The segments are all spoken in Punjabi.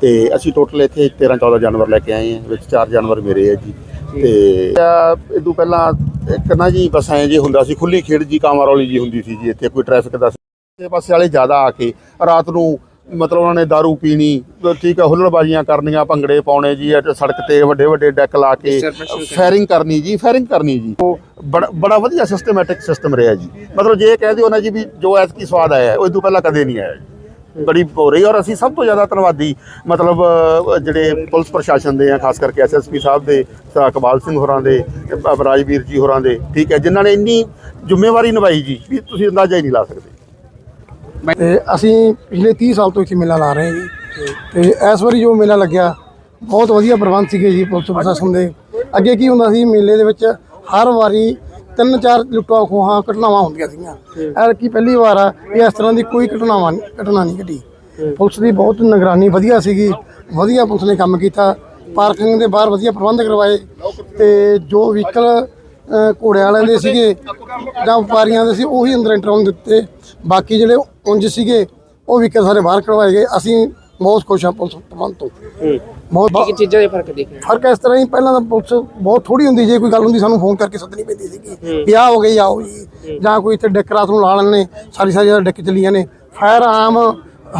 ਤੇ ਅਸੀਂ ਟੋਟਲ ਇੱਥੇ 13 14 ਜਾਨਵਰ ਲੈ ਕੇ ਆਏ ਹਾਂ ਵਿੱਚ ਚਾਰ ਜਾਨਵਰ ਮੇਰੇ ਆ ਜੀ। ਤੇ ਇਦੋਂ ਪਹਿਲਾਂ ਇੱਕ ਨਾ ਜੀ ਬਸ ਐਂ ਜੇ ਹੁੰਦਾ ਸੀ ਖੁੱਲੀ ਖੇਡ ਜੀ ਕਾਂਵਾਂ ਵਾਲੀ ਜੀ ਹੁੰਦੀ ਸੀ ਜੀ ਇੱਥੇ ਕੋਈ ਟ੍ਰੈਫਿਕ ਦਾ ਤੇ ਪਾਸੇ ਵਾਲੇ ਜ਼ਿਆਦਾ ਆ ਕੇ ਰਾਤ ਨੂੰ ਮਤਲਬ ਉਹਨਾਂ ਨੇ दारू ਪੀਣੀ ਠੀਕ ਹੈ ਹੁੱਲੜਬਾਜ਼ੀਆਂ ਕਰਨੀਆਂ ਭੰਗੜੇ ਪਾਉਣੇ ਜੀ ਸੜਕ ਤੇ ਵੱਡੇ ਵੱਡੇ ਡੈਕ ਲਾ ਕੇ ਫਾਇਰਿੰਗ ਕਰਨੀ ਜੀ ਫਾਇਰਿੰਗ ਕਰਨੀ ਜੀ। ਉਹ ਬੜਾ ਬੜਾ ਵਧੀਆ ਸਿਸਟਮੈਟਿਕ ਸਿਸਟਮ ਰਿਹਾ ਜੀ। ਮਤਲਬ ਜੇ ਇਹ ਕਹਿ ਦਿਓ ਨਾ ਜੀ ਵੀ ਜੋ ਐਤਕੀ ਸਵਾਦ ਆਇਆ ਉਹ ਇਦੋਂ ਪਹਿਲਾਂ ਕਦੇ ਨਹੀਂ ਆਇਆ ਬੜੀ ਹੋ ਰਹੀ ਔਰ ਅਸੀਂ ਸਭ ਤੋਂ ਜ਼ਿਆਦਾ ਧੰਨਵਾਦੀ ਮਤਲਬ ਜਿਹੜੇ ਪੁਲਿਸ ਪ੍ਰਸ਼ਾਸਨ ਦੇ ਆ ਖਾਸ ਕਰਕੇ ਐਸਐਸਪੀ ਸਾਹਿਬ ਦੇ ਸਰ ਇਕਬਾਲ ਸਿੰਘ ਹੋਰਾਂ ਦੇ ਰਾਜਵੀਰ ਜੀ ਹੋਰਾਂ ਦੇ ਠੀਕ ਹੈ ਜਿਨ੍ਹਾਂ ਨੇ ਇੰਨੀ ਜ਼ਿੰਮੇਵਾਰੀ ਨਿਭਾਈ ਜੀ ਵੀ ਤੁਸੀਂ ਅੰਦਾਜ਼ਾ ਹੀ ਨਹੀਂ ਲਾ ਸਕਦੇ। ਤੇ ਅਸੀਂ ਪਿਛਲੇ 30 ਸਾਲ ਤੋਂ ਇੱਥੇ ਮੇਲਾ ਲਾ ਰਹੇ ਹਾਂ ਜੀ। ਤੇ ਇਸ ਵਾਰੀ ਜੋ ਮੇਲਾ ਲੱਗਿਆ ਬਹੁਤ ਵਧੀਆ ਪ੍ਰਬੰਧ ਸੀਗੇ ਜੀ ਪੁਲਿਸ ਪ੍ਰਸ਼ਾਸਨ ਦੇ। ਅੱਗੇ ਕੀ ਹੁੰਦਾ ਸੀ ਮੇਲੇ ਦੇ ਵਿੱਚ ਹਰ ਵਾਰੀ ਤਿੰਨ ਚਾਰ ਲੁੱਟਾਂ ਖੋਹਾਂ ਘਟਨਾਵਾਂ ਹੁੰਦੀਆਂ ਸੀਗੀਆਂ। ਐਰ ਕੀ ਪਹਿਲੀ ਵਾਰ ਆ ਵੀ ਇਸ ਤਰ੍ਹਾਂ ਦੀ ਕੋਈ ਘਟਨਾਵਾਂ ਘਟਨਾ ਨਹੀਂ ਘਟੀ। ਪੁਲਿਸ ਦੀ ਬਹੁਤ ਨਿਗਰਾਨੀ ਵਧੀਆ ਸੀਗੀ ਵਧੀਆ ਪੁਲਿਸ ਨੇ ਕੰਮ ਕੀਤਾ ਪਾਰਕਿੰਗ ਦੇ ਬਾਹਰ ਵਧੀਆ ਪ੍ਰਬੰਧ ਕਰਵਾਏ ਤੇ ਜੋ ਵਹੀਕਲ ਘੋੜੇ ਵਾਲਿਆਂ ਦੇ ਸੀਗੇ ਜਾਂ ਵਪਾਰੀਆਂ ਦੇ ਸੀ ਉਹੀ ਅੰਦਰ ਐਂਟਰ ਹੋਣ ਦਿੱਤੇ ਬਾਕੀ ਜਿਹੜੇ ਉਂਝ ਸੀਗੇ ਉਹ ਵੀ ਸਾਰੇ ਬਾਹਰ ਕਢਵਾਏ ਗਏ। ਅਸੀਂ ਬਹੁਤ ਖੁਸ਼ ਹਾਂ ਪੁਲਿਸ ਪ੍ਰਬੰਧ ਤੋਂ। ਬਹੁਤ ਕੀ ਕੀ ਚੀਜ਼ਾਂ ਦੇ ਫ਼ਰਕ ਦਿਖ? ਰਿਹਾ ਫ਼ਰਕ ਇਸ ਤਰ੍ਹਾਂ ਹੀ ਪਹਿਲਾਂ ਤਾਂ ਪੁਲਿਸ ਬਹੁਤ ਥੋੜੀ ਹੁੰਦੀ ਜੇ ਕੋਈ ਗੱਲ ਹੁੰਦੀ ਸਾਨੂੰ ਫੋਨ ਕਰਕੇ ਸੱਦਣੀ ਪੈਂਦੀ ਸੀਗੀ ਵੀ ਆਹ ਹੋ ਗਈ ਆਓ ਜੀ ਜਾਂ ਕੋਈ ਇੱਥੇ ਡੈਕ ਰਾਤ ਨੂੰ ਲਾ ਲੈਣੇ ਸਾਰੀ ਸਾਰੀ ਰਾਤ ਡੈਕ ਚੱਲੀਆਂ ਨੇ। ਫਾਇਰ ਆਮ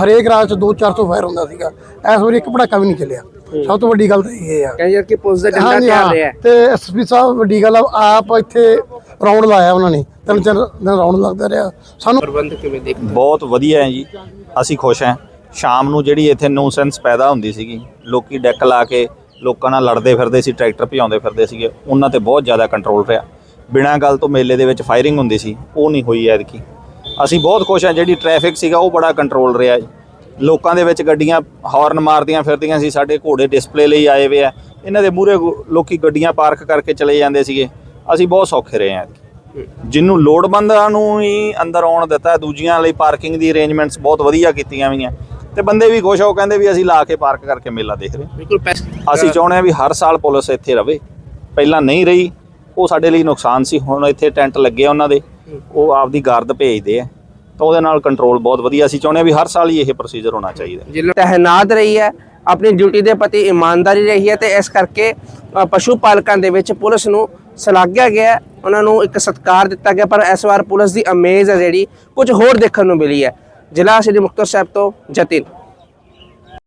ਹਰੇਕ ਰਾਤ ਚ 2-400 ਫਾਇਰ ਹੁੰਦਾ ਸੀਗਾ। ਇਸ ਵਾਰੀ ਇੱਕ ਪਟਾਕਾ ਵੀ ਨਹੀਂ ਚੱਲਿਆ। ਸਭ ਤੋਂ ਵੱਡੀ ਗੱਲ ਤਾਂ ਇਹ ਆ। ਕਹਿੰਦੇ ਯਾਰ ਕਿ ਪੁਲਿਸ ਦਾ ਡੰਡਾ ਚੱਲ। ਰਿਹਾ। ਤੇ ਐਸਪੀ ਸਾਹਿਬ ਵੱਡੀ ਗੱਲ ਆ ਆਪ ਇੱਥੇ ਰਾਉਂਡ ਲਾਇਆ ਉਹਨਾਂ ਨੇ। ਤਿੰਨ ਚਾਰ ਦਿਨ ਰਾਉਂਡ ਲੱਗਦਾ ਰਿਹਾ। ਸਾਨੂੰ ਪ੍ਰਬੰਧ ਕਿਵੇਂ ਦੇਖਦੇ? ਬਹੁਤ ਵਧੀਆ ਹੈ ਜੀ। ਅਸੀਂ ਖੁਸ਼ ਹਾਂ। ਸ਼ਾਮ ਨੂੰ ਜਿਹੜੀ ਇੱਥੇ ਨੂਸੈਂਸ ਪੈਦਾ ਹੁੰਦੀ ਸੀਗੀ, ਲੋਕੀ ਡੈਕ ਲਾ ਕੇ ਲੋਕਾਂ ਨਾਲ ਲੜਦੇ ਫਿਰਦੇ ਸੀ, ਟਰੈਕਟਰ ਭਜਾਉਂਦੇ ਫਿਰਦੇ ਸੀਗੇ, ਉਹਨਾਂ ਤੇ ਬਹੁਤ ਜ਼ਿਆਦਾ ਕੰਟਰੋਲ ਰਿਹਾ ਬਿਨਾਂ ਗੱਲ ਤੋਂ ਮੇਲੇ ਦੇ ਵਿੱਚ ਫਾਇਰਿੰਗ ਹੁੰਦੀ ਸੀ, ਉਹ ਨਹੀਂ ਹੋਈ ਐਤਕੀ। ਅਸੀਂ ਬਹੁਤ ਖੁਸ਼ ਹਾਂ, ਜਿਹੜੀ ਟ੍ਰੈਫਿਕ ਸੀਗਾ, ਉਹ ਬੜਾ ਕੰਟਰੋਲ ਰਿਹਾ ਲੋਕਾਂ ਦੇ ਵਿੱਚ ਗੱਡੀਆਂ ਹਾਰਨ ਮਾਰਦੀਆਂ ਫਿਰਦੀਆਂ ਸੀ, ਸਾਡੇ ਘੋੜੇ ਡਿਸਪਲੇ ਲਈ ਆਏ ਹੋਏ ਆ। ਇਹਨਾਂ ਦੇ ਮੂਹਰੇ ਲੋਕੀ ਗੱਡੀਆਂ ਪਾਰਕ ਕਰਕੇ ਚਲੇ ਜਾਂਦੇ ਸੀਗੇ। ਅਸੀਂ ਬਹੁਤ ਸੌਖੇ ਰਹੇ ਹਾਂ ਐਤਕੀ। ਜਿਹਨੂੰ ਲੋੜਵੰਦਾਂ ਨੂੰ ਹੀ ਅੰਦਰ ਆਉਣ ਦਿੱਤਾ, ਦੂਜੀਆਂ ਲਈ ਪਾਰਕਿੰਗ ਦੀ ਅਰੇਂਜਮੈਂਟਸ ਬਹੁਤ ਵਧੀਆ ਕੀਤੀਆਂ ਹੋਈਆਂ। ਤੇ ਬੰਦੇ ਵੀ ਖੁਸ਼ ਹੋ ਕਹਿੰਦੇ ਵੀ ਅਸੀਂ ਲਾ ਕੇ ਪਾਰਕ ਕਰਕੇ ਮੇਲਾ ਦੇਖ ਰਹੇ। ਬਿਲਕੁਲ ਅਸੀਂ ਚਾਹੁੰਦੇ ਹਾਂ ਵੀ ਹਰ ਸਾਲ ਪੁਲਿਸ ਇੱਥੇ ਰਵੇ। ਪਹਿਲਾਂ ਨਹੀਂ ਰਹੀ ਉਹ ਸਾਡੇ ਲਈ ਨੁਕਸਾਨ ਸੀ। ਹੁਣ ਇੱਥੇ ਟੈਂਟ ਲੱਗੇ ਆ ਉਹਨਾਂ ਦੇ ਉਹ ਆਪਦੀ ਗਾਰਦ ਭੇਜਦੇ ਆ। ਤਾਂ ਉਹਦੇ ਨਾਲ ਕੰਟਰੋਲ ਬਹੁਤ ਵਧੀਆ। ਅਸੀਂ ਚਾਹੁੰਦੇ ਹਾਂ ਵੀ ਹਰ ਸਾਲ ਹੀ ਇਹ ਪ੍ਰੋਸੀਜਰ ਹੋਣਾ ਚਾਹੀਦਾ ਤਹਿਨਾਤ ਰਹੀ ਹੈ ਆਪਣੀ ਡਿਊਟੀ ਦੇ ਪ੍ਰਤੀ ਇਮਾਨਦਾਰੀ ਰਹੀ ਹੈ ਤੇ ਇਸ ਕਰਕੇ ਪਸ਼ੂ ਪਾਲਕਾਂ ਦੇ ਵਿੱਚ ਪੁਲਿਸ ਨੂੰ ਸਲਾਘਿਆ ਗਿਆ ਉਹਨਾਂ ਨੂੰ ਇੱਕ ਸਤਿਕਾਰ ਦਿੱਤਾ ਗਿਆ ਪਰ ਇਸ ਵਾਰ ਪੁਲਿਸ ਦੀ ਅਮੇਜ਼ ਹੈ ਜਿਹੜੀ ਕੁਝ ਹੋਰ ਦੇਖਣ ਨੂੰ ਮਿਲੀ ਹੈ। ਜ਼ਿਲ੍ਹਾ ਸ੍ਰੀ ਮੁਕਤਸਰ ਸਾਹਿਬ ਤੋਂ ਜਤਿਨ।